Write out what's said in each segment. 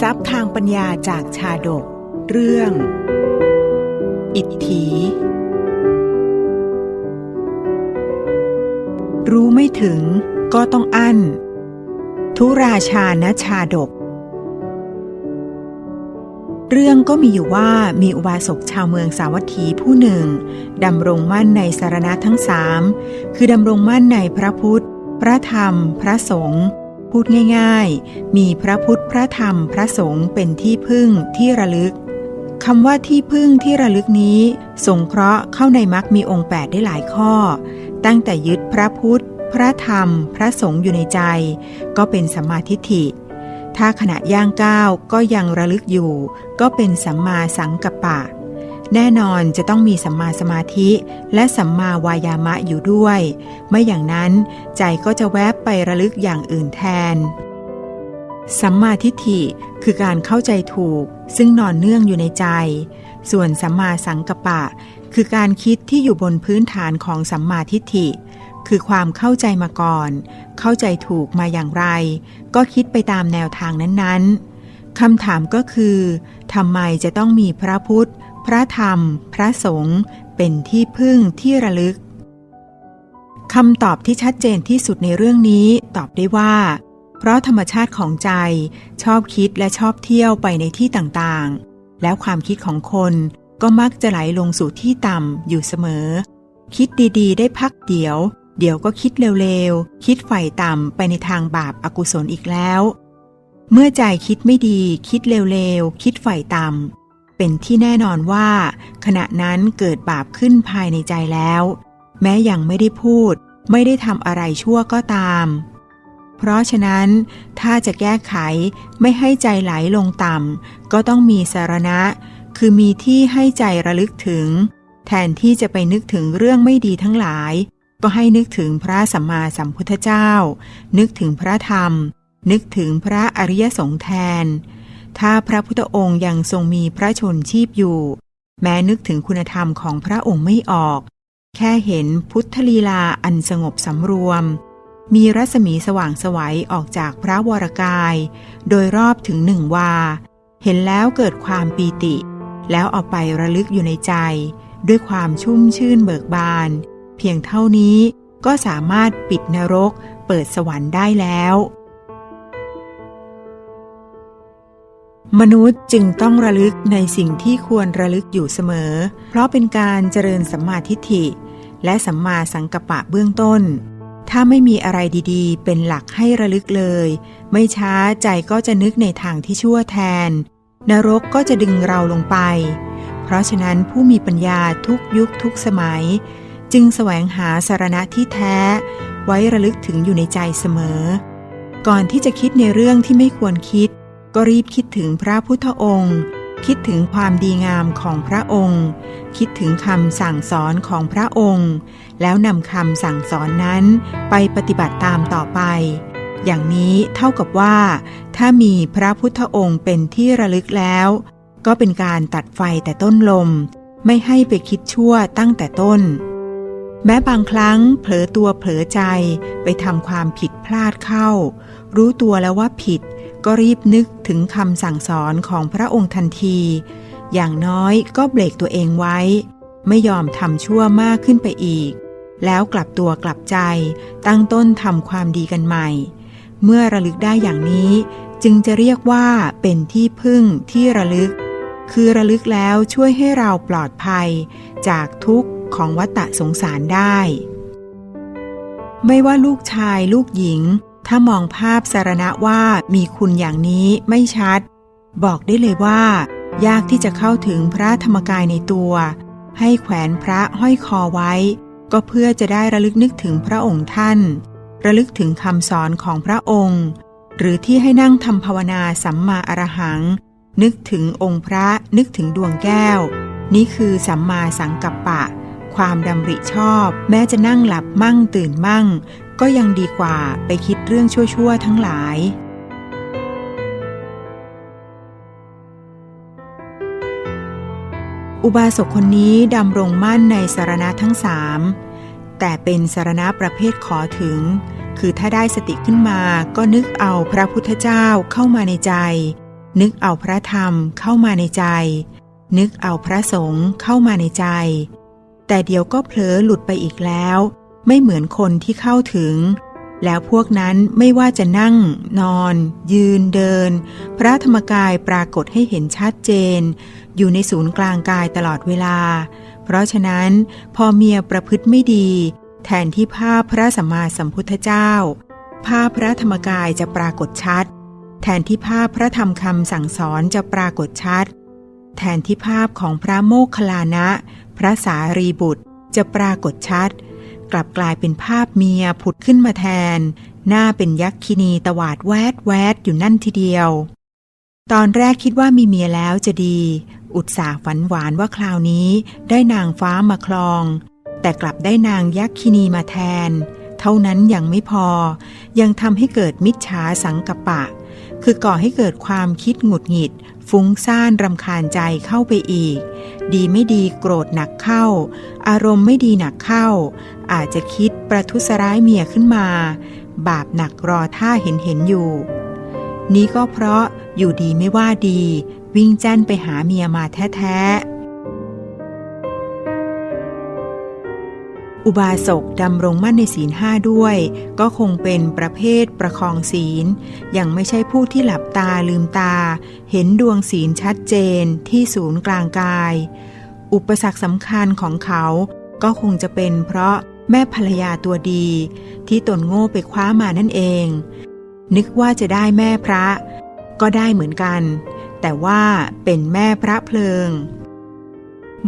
ทรัพย์ทางปัญญาจากชาดก เรื่อง อิทธิรู้ไม่ถึงก็ต้องอั้น ทุราชาณชาดก เรื่องก็มีอยู่ว่ามีอุบาสกชาวเมืองสาวัตถีผู้หนึ่งดำรงมั่นในสารณะทั้งสามคือดำรงมั่นในพระพุทธ พระธรรม พระสงฆ์ พูดง่ายๆ มีพระพุทธพระธรรมพระสงฆ์เป็นที่พึ่งที่ระลึกคำว่าที่พึ่งที่ระลึกนี้ สงเคราะห์เข้าในมรรคมีองค์แปดได้หลายข้อ ตั้งแต่ยึดพระพุทธ พระธรรม พระสงฆ์อยู่ในใจ ก็เป็นสัมมาทิฏฐิ ถ้าขณะย่างก้าวก็ยังระลึกอยู่ ก็เป็นสัมมาสังกัปปะ แน่นอนจะต้องมีสัมมาสมาธิและสัมมาวายามะอยู่ด้วย ไม่อย่างนั้นใจก็จะแวบไประลึกอย่างอื่นแทน สัมมาทิฏฐิคือการเข้าใจถูก ซึ่งนอนเนื่องอยู่ในใจ ส่วนสัมมาสังกปะ คือการคิดที่อยู่บนพื้นฐานของสัมมาทิฏฐิ คือความเข้าใจมาก่อน เข้าใจถูกมาอย่างไร ก็คิดไปตามแนวทางนั้นๆคำถามก็คือทำไมจะต้องมีพระพุทธ ระธรรม พระสงฆ์เป็นที่พึ่งที่ระลึกคำตอบที่ชัดเจนที่สุดในเรื่องนี้ตอบได้ว่า เพราะธรรมชาติของใจชอบคิดและชอบเที่ยวไปในที่ต่างๆ แล้วความคิดของคนก็มักจะไหลลงสู่ที่ต่ำอยู่เสมอ คิดดีๆ ได้พักเดียว เดี๋ยวก็คิดเร็วๆ คิดฝ่ต่ำไปในทางบาปอากุศลอีกแล้ว เมื่อใจคิดไม่ดี คิดเร็วๆ คิดฝ่ต่ำ เป็นที่แน่นอนว่า ขณะนั้นเกิดบาปขึ้นภายในใจแล้ว แม้ยังไม่ได้พูด ไม่ได้ทำอะไรชั่วก็ตาม เพราะฉะนั้น ถ้าจะแก้ไขไม่ให้ใจไหลลงต่ำก็ต้องมีสารณะ คือมีที่ให้ใจระลึกถึง แทนที่จะไปนึกถึงเรื่องไม่ดีทั้งหลาย ก็ให้นึกถึงพระสัมมาสัมพุทธเจ้า นึกถึงพระธรรม นึกถึงพระอริยสงฆ์แทน ถ้าพระพุทธองค์ยังทรงมีพระชนชีพอยู่ แม้นึกถึงคุณธรรมของพระองค์ไม่ออก แค่เห็นพุทธลีลาอันสงบสำรวม มีรัศมีสว่างสวัยออกจากพระวรกาย โดยรอบถึงหนึ่งวา เห็นแล้วเกิดความปีติ แล้วเอาไประลึกอยู่ในใจ ด้วยความชุ่มชื่นเบิกบาน เพียงเท่านี้ก็สามารถปิดนรกเปิดสวรรค์ได้แล้ว มนุษย์จึงต้องระลึกในสิ่งที่ควรระลึกอยู่เสมอ เพราะเป็นการเจริญสัมมาทิฏฐิ และสัมมาสังกัปปะเบื้องต้น ถ้าไม่มีอะไรดีๆ เป็นหลักให้ระลึกเลย ไม่ช้าใจก็จะนึกในทางที่ชั่วแทน นรกก็จะดึงเราลงไป เพราะฉะนั้นผู้มีปัญญาทุกยุคทุกสมัย จึงแสวงหาสารณะที่แท้ ไว้ระลึกถึงอยู่ในใจเสมอ ก่อนที่จะคิดในเรื่องที่ไม่ควรคิด ก็รีบคิดถึงพระพุทธองค์ คิดถึงความดีงามของพระองค์ คิดถึงคำสั่งสอนของพระองค์ แล้วนำคำสั่งสอนนั้นไปปฏิบัติตามต่อไป อย่างนี้เท่ากับว่า ถ้ามีพระพุทธองค์เป็นที่ระลึกแล้ว ก็เป็นการตัดไฟแต่ต้นลม ไม่ให้ไปคิดชั่วตั้งแต่ต้น แม้บางครั้งเผลอตัวเผลอใจไปทำความผิดพลาดเข้า รู้ตัวแล้วว่าผิด ก็รีบนึกถึงคำสั่งสอนของพระองค์ทันที อย่างน้อยก็เบรกตัวเองไว้ ไม่ยอมทำชั่วมากขึ้นไปอีก แล้วกลับตัวกลับใจ ตั้งต้นทำความดีกันใหม่ เมื่อระลึกได้อย่างนี้จึงจะเรียกว่าเป็นที่พึ่งที่ระลึก คือระลึกแล้วช่วยให้เราปลอดภัย จากทุกข์ของวัฏฏะสงสารได้ ไม่ว่าลูกชายลูกหญิง ถ้ามองภาพสารณะว่ามีคุณอย่างนี้ไม่ชัด บอกได้เลยว่า ยากที่จะเข้าถึงพระธรรมกายในตัว ให้แขวนพระห้อยคอไว้ ก็เพื่อจะได้ระลึกนึกถึงพระองค์ท่าน ระลึกถึงคำสอนของพระองค์ หรือที่ให้นั่งทำภาวนาสัมมาอรหัง นึกถึงองค์พระนึกถึงดวงแก้ว นี่คือสัมมาสังกัปปะความดำริชอบ แม้จะนั่งหลับมั่งตื่นมั่ง ก็ยังดีกว่าไปคิดเรื่องชั่วๆทั้งหลาย อุบาสกคนนี้ดำรงมั่นในสารณะทั้งสามแต่เป็นสารณะประเภทขอถึง คือถ้าได้สติขึ้นมาก็นึกเอาพระพุทธเจ้าเข้ามาในใจ นึกเอาพระธรรมเข้ามาในใจ นึกเอาพระสงฆ์เข้ามาในใจ แต่เดี๋ยวก็เผลอหลุดไปอีกแล้ว ไม่เหมือนคนที่เข้าถึง แล้วพวกนั้นไม่ว่าจะนั่ง นอน ยืนเดิน พระธรรมกายปรากฏให้เห็นชัดเจน อยู่ในศูนย์กลางกายตลอดเวลา เพราะฉะนั้นพอเมียประพฤติไม่ดี แทนที่ภาพพระสัมมาสัมพุทธเจ้า ภาพพระธรรมกายจะปรากฏชัด แทนที่ภาพพระธรรมคำสั่งสอนจะปรากฏชัด แทนที่ภาพของพระโมคคัลลานะ พระสารีบุตรจะปรากฏชัด กลับกลายเป็นภาพเมียผุดขึ้นมาแทน หน้าเป็นยักษินีตวาดแวดแวดอยู่นั่นทีเดียว ตอนแรกคิดว่ามีเมียแล้วจะดี อุตส่าห์ฝันหวานว่าคราวนี้ได้นางฟ้ามาคลอง แต่กลับได้นางยักษินีมาแทน เท่านั้นยังไม่พอ ยังทำให้เกิดมิจฉาสังกปะ คือก่อให้เกิดความคิดหงุดหงิด ฟุ้งซ่านรำคาญใจเข้าไปอีก ดีไม่ดีโกรธหนักเข้า อารมณ์ไม่ดีหนักเข้า อาจจะคิดประทุษร้ายเมียขึ้นมา บาปหนักรอท่าเห็นเห็นอยู่ นี้ก็เพราะอยู่ดีไม่ว่าดี วิ่งแจ้นไปหาเมียมาแท้ๆ อุบาสกดำรงมั่นในศีลห้าด้วย ก็คงเป็นประเภทประคองศีล ยังไม่ใช่ผู้ที่หลับตาลืมตา เห็นดวงศีลชัดเจนที่ศูนย์กลางกาย อุปสรรคสำคัญของเขา ก็คงจะเป็นเพราะแม่ภรรยาตัวดี ที่ตนโง่ไปคว้ามานั่นเอง นึกว่าจะได้แม่พระ ก็ได้เหมือนกัน แต่ว่าเป็นแม่พระเพลิง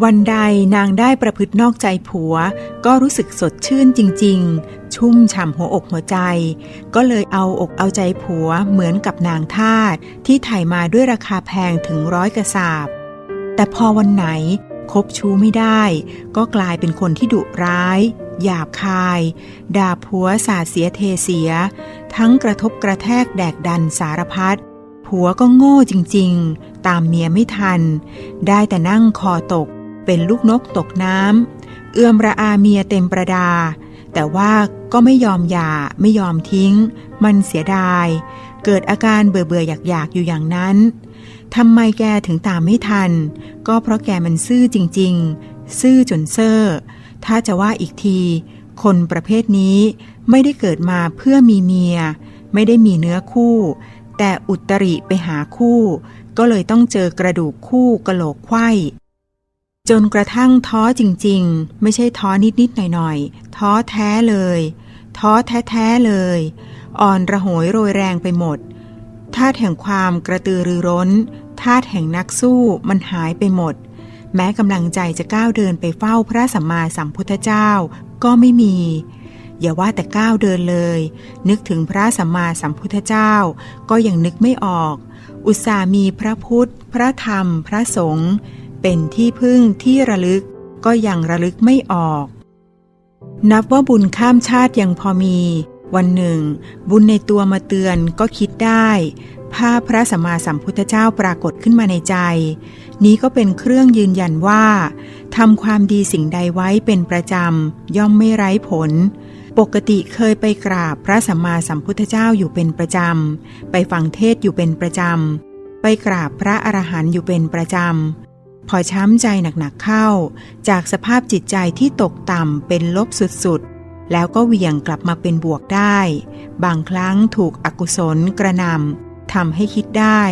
วันใดนางได้ประพฤตินอกใจผัว ก็รู้สึกสดชื่นจริง ๆ ชุ่มฉ่ำหัวอกหัวใจ ก็เลยเอาอกเอาใจผัวเหมือนกับนางทาสที่ถ่ายมาด้วยราคาแพงถึงร้อยกระสาบ แต่พอวันไหนคบชู้ไม่ได้ ก็กลายเป็นคนที่ดุร้าย หยาบคาย ด่าผัวสาเสียเทเสีย ทั้งกระทบกระแทกแดกดันสารพัดผัวก็โง่จริง ๆ ตามเมียไม่ทัน ได้แต่นั่งคอตก เป็นลูกนกตกน้ำเอื้อมระอาเมียเต็มประดา แต่ว่าก็ไม่ยอมหย่าไม่ยอมทิ้ง มันเสียดาย เกิดอาการเบื่อเบื่ออยากอยากอยู่อย่างนั้นทำไมแกถึงตามไม่ทัน ก็เพราะแกมันซื่อจริง ๆ ซื่อจนเซ่อถ้าจะว่าอีกที คนประเภทนี้ไม่ได้เกิดมาเพื่อมีเมีย ไม่ได้มีเนื้อคู่ แต่อุตริไปหาคู่ ก็เลยต้องเจอกระดูกคู่กระโหลกไข้ จนกระทั่งท้อจริง ๆ ไม่ใช่ท้อนิด ๆ หน่อย ๆ ท้อแท้เลย ท้อแท้ ๆ เลย อ่อนระหยโรยแรงไปหมดธาตุแห่งความกระตือรือร้นธาตุแห่งนักสู้มันหายไปหมด แม้กำลังใจจะก้าวเดินไปเฝ้าพระสัมมาสัมพุทธเจ้าก็ไม่มี อย่าว่าแต่ก้าวเดินเลย นึกถึงพระสัมมาสัมพุทธเจ้า ก็ยังนึกไม่ออก อุตส่ามีพระพุทธ พระธรรม พระสงฆ์ เป็นที่พึ่งที่ระลึกก็ยังระลึกไม่ออก นับว่าบุญข้ามชาติยังพอมี วันหนึ่ง บุญในตัวมาเตือนก็คิดได้ ภาพพระสัมมาสัมพุทธเจ้าปรากฏขึ้นมาในใจ นี้ก็เป็นเครื่องยืนยันว่าทำความดีสิ่งใดไว้เป็นประจำ ย่อมไม่ไร้ผลปกติเคยไปกราบพระสัมมาสัมพุทธเจ้าอยู่เป็นประจำ ไปฟังเทศอยู่เป็นประจำ ไปกราบพระอรหันต์อยู่เป็นประจำ พอช้ำใจหนักๆเข้า จากสภาพจิตใจที่ตกต่ำเป็นลบสุดๆ แล้วก็เหวี่ยงกลับมาเป็นบวกได้ บางครั้งถูกอกุศลกระนำทำให้คิดได้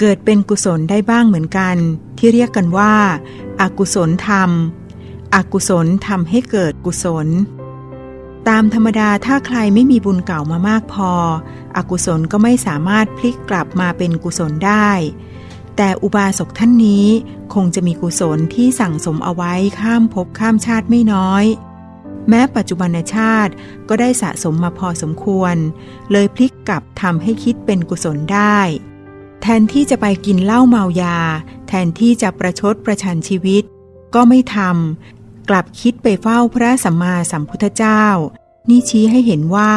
เกิดเป็นกุศลได้บ้างเหมือนกัน ที่เรียกกันว่าอากุศลธรรม อกุศลทำให้เกิดกุศล ตามธรรมดาถ้าใครไม่มีบุญเก่ามามากพอ อกุศลก็ไม่สามารถพลิกกลับมาเป็นกุศลได้ แต่อุบาสกท่านนี้คงจะมีกุศลที่สั่งสมเอาไว้ข้ามภพข้ามชาติไม่น้อย แม้ปัจจุบันชาติก็ได้สะสมมาพอสมควร เลยพลิกกลับทำให้คิดเป็นกุศลได้ แทนที่จะไปกินเหล้าเมายา แทนที่จะประชดประชันชีวิต ก็ไม่ทำกลับคิดไปเฝ้าพระสัมมาสัมพุทธเจ้า นี่ชี้ให้เห็นว่า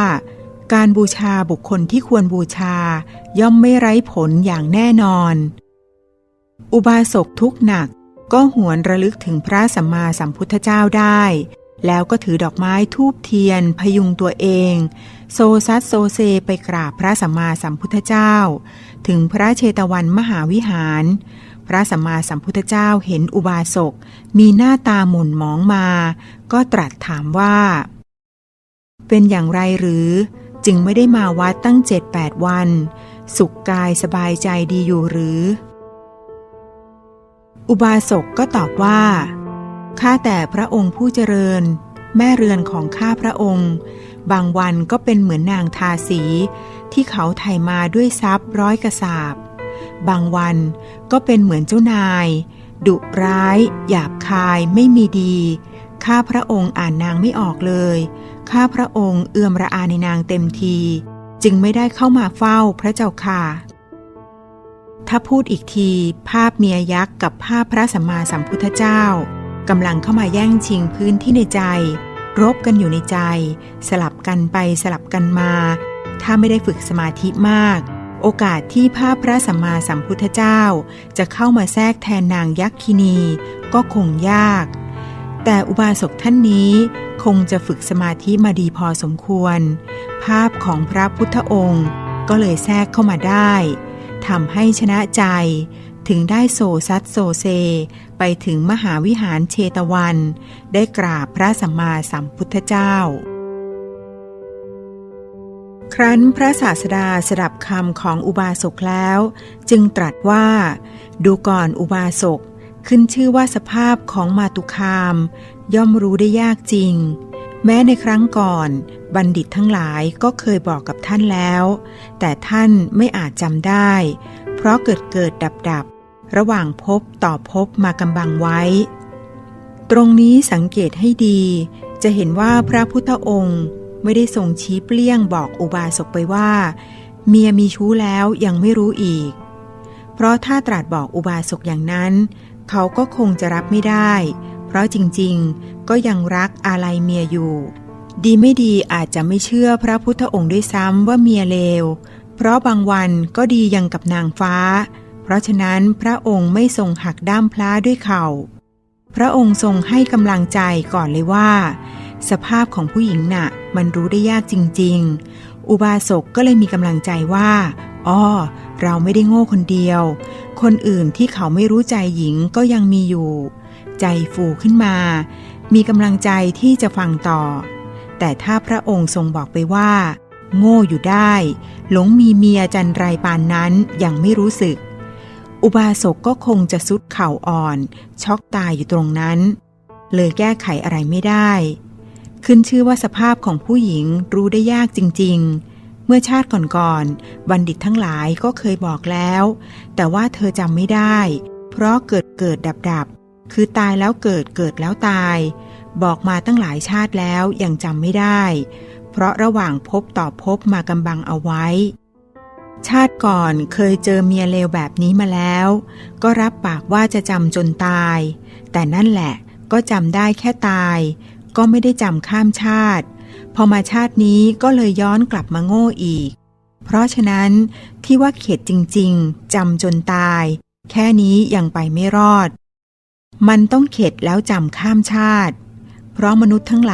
การบูชาบุคคลที่ควรบูชา ย่อมไม่ไร้ผลอย่างแน่นอน อุบาสกทุกหนักก็หวนระลึกถึงพระสัมมาสัมพุทธเจ้าได้ แล้วก็ถือดอกไม้ทูบเทียน พยุงตัวเอง โซซัดโซเซไปกราบพระสัมมาสัมพุทธเจ้า ถึงพระเชตวันมหาวิหาร พระสัมมาสัมพุทธเจ้าเห็นอุบาสก มีหน้าตาหม่นหมองมา ก็ตรัสถามว่า เป็นอย่างไรหรือ จึงไม่ได้มาวัดตั้งเจ็ดแปดวัน สุขกายสบายใจดีอยู่หรือ อุบาสกก็ตอบว่า ข้าแต่พระองค์ผู้เจริญ แม่เรือนของข้าพระองค์ บางวันก็เป็นเหมือนนางทาสี ที่เขาไถ่มาด้วยทรัพย์ร้อยกระสาบบางวันก็เป็นเหมือนเจ้านาย ดุร้าย หยาบคายไม่มีดี ข้าพระองค์อ่านนางไม่ออกเลย ข้าพระองค์เอื่อมระอาในนางเต็มที จึงไม่ได้เข้ามาเฝ้าพระเจ้าค่ะ ถ้าพูดอีกที ภาพเมียยักษ์กับภาพพระสัมมาสัมพุทธเจ้ากำลังเข้ามาแย่งชิงพื้นที่ในใจ รบกันอยู่ในใจ สลับกันไปสลับกันมา ถ้าไม่ได้ฝึกสมาธิมาก โอกาสที่ภาพพระสัมมาสัมพุทธเจ้า จะเข้ามาแทรกแทนนางยักษินี ก็คงยาก แต่อุบาสกท่านนี้คงจะฝึกสมาธิมาดีพอสมควร ภาพของพระพุทธองค์ ก็เลยแทรกเข้ามาได้ ทำให้ชนะใจ ถึงได้โซซัดโซเซ ไปถึงมหาวิหารเชตวัน ได้กราบพระสัมมาสัมพุทธเจ้า ครั้นพระศาสดาสดับคำของอุบาสกแล้ว จึงตรัสว่า ดูก่อนอุบาสกขึ้นชื่อว่าสภาพของมาตุคาม ย่อมรู้ได้ยากจริง แม้ในครั้งก่อน บัณฑิตทั้งหลายก็เคยบอกกับท่านแล้ว แต่ท่านไม่อาจจำได้ เพราะเกิดเกิดดับดับระหว่างพบต่อพบมากำบังไว้ ตรงนี้สังเกตให้ดี จะเห็นว่าพระพุทธองค์ไม่ได้ทรงชี้เปลี่ยงบอกอุบาสกไปว่า เมียมีชู้แล้วยังไม่รู้อีก เพราะถ้าตรัสบอกอุบาสกอย่างนั้น เขาก็คงจะรับไม่ได้ เพราะจริงๆ ก็ยังรักอาลัยเมียอยู่ ดีไม่ดีอาจจะไม่เชื่อพระพุทธองค์ด้วยซ้ำว่าเมียเลว เพราะบางวันก็ดียังกับนางฟ้า เพราะฉะนั้นพระองค์ไม่ทรงหักด้ามพล้าด้วยเข่า พระองค์ทรงให้กำลังใจก่อนเลยว่า สภาพของผู้หญิงน่ะ มันรู้ได้ยากจริง ๆ อุบาสกก็เลยมีกำลังใจว่าอ้อเราไม่ได้โง่คนเดียว คนอื่นที่เขาไม่รู้ใจหญิงก็ยังมีอยู่ ใจฟูขึ้นมา มีกำลังใจที่จะฟังต่อ แต่ถ้าพระองค์ทรงบอกไปว่า โง่อยู่ได้ หลงมีเมียจันไรปานนั้นยังไม่รู้สึก อุบาสกก็คงจะสุดเข่าอ่อน ช็อกตายอยู่ตรงนั้น เลยแก้ไขอะไรไม่ได้ ขึ้นชื่อว่าสภาพของผู้หญิงรู้ได้ยากจริง ๆเมื่อชาติก่อนๆ บัณฑิตทั้งหลายก็เคยบอกแล้ว แต่ว่าเธอจำไม่ได้ เพราะเกิดเกิดดับดับ คือตายแล้วเกิดเกิดแล้วตาย บอกมาตั้งหลายชาติแล้วยังจำไม่ได้ เพราะระหว่างพบต่อพบมากำบังเอาไว้ ชาติก่อนเคยเจอเมียเลวแบบนี้มาแล้ว ก็รับปากว่าจะจำจนตาย แต่นั่นแหละก็จำได้แค่ตาย ก็ไม่ได้จำข้ามชาติ พอมาชาตินี้ก็เลยย้อนกลับมาโง่อีก เพราะฉะนั้นที่ว่าเข็ดจริง ๆจำจนตาย แค่นี้ยังไปไม่รอด มันต้องเข็ดแล้วจำข้ามชาติ เพราะมนุษย์ทั้งหล